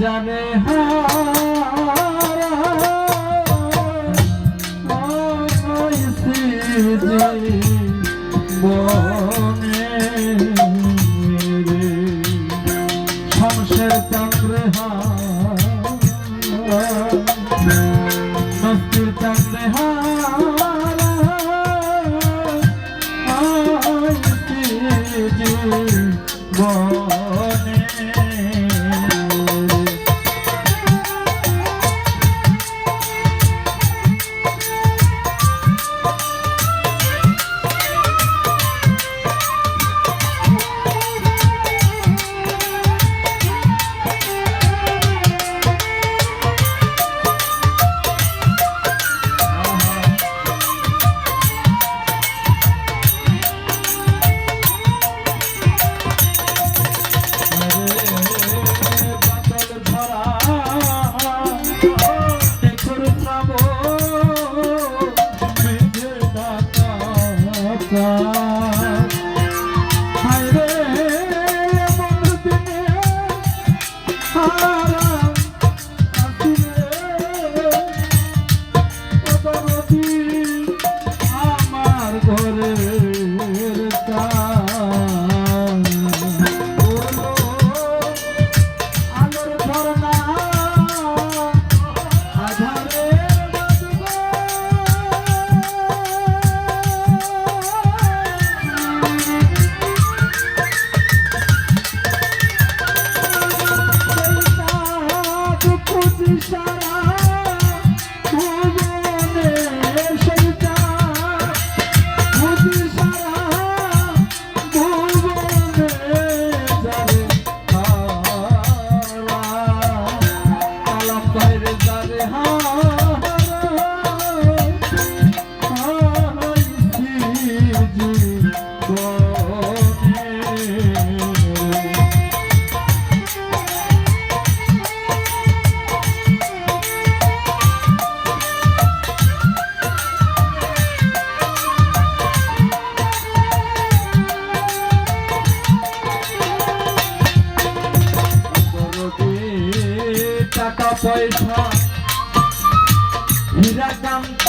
জানে মনে শমশের চন্দ্রে হস্তির চন্দ্রে হা Krishna. টাকা পয়সা। হীরা কান্ত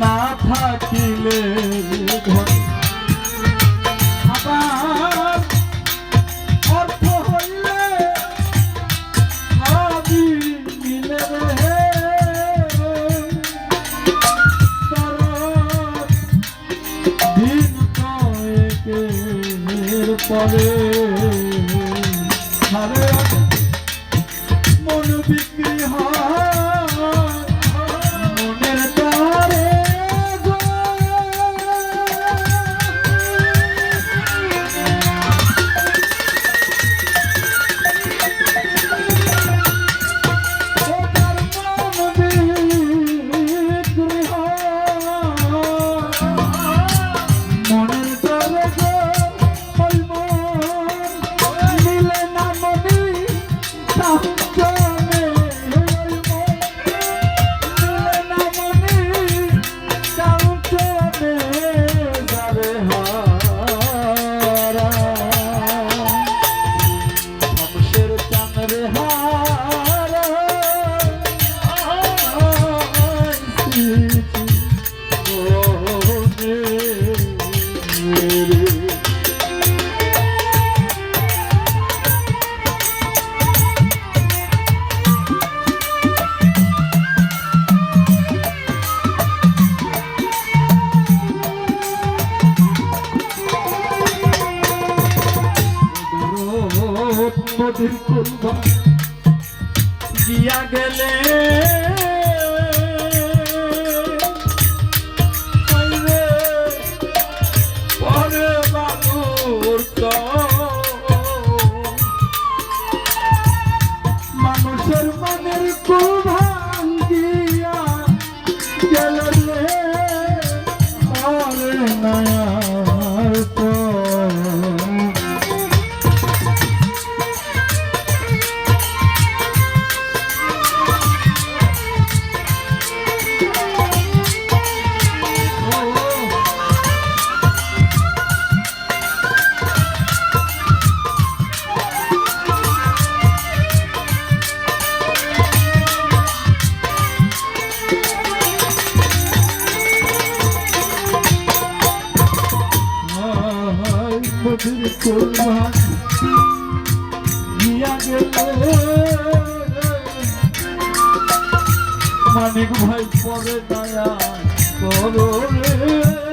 না থাকিলে ধন কুরবান দিয়া গেল মানিক ভাই পরে দয়া করো রে।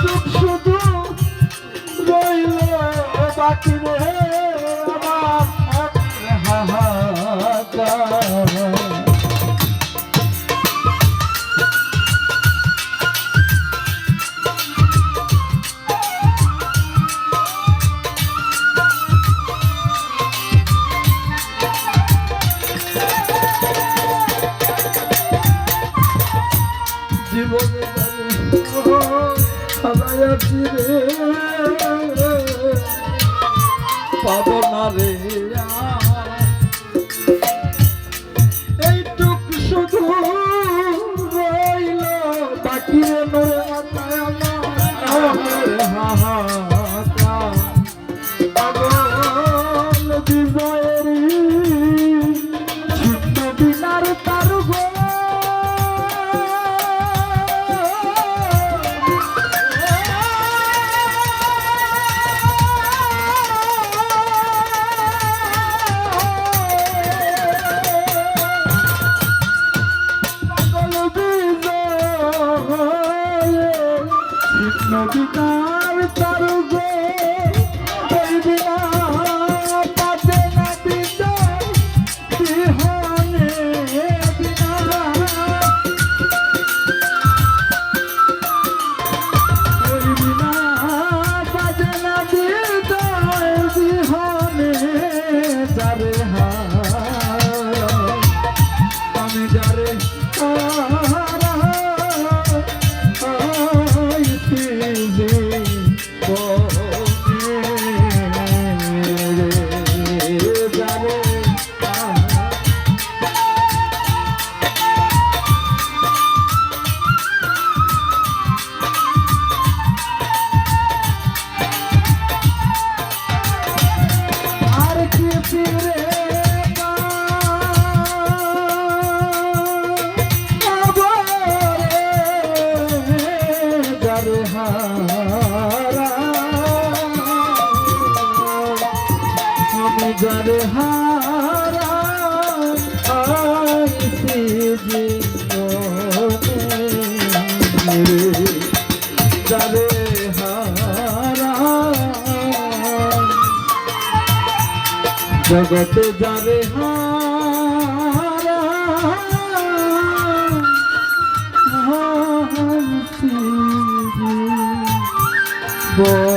চুপ শুধু রইল বাকি রে জীবনে হারাইয়াছি রে। Africa. যারে হারা আইছি জীবনে যারে হারা জগতে যারে হারা আইছি জীবনে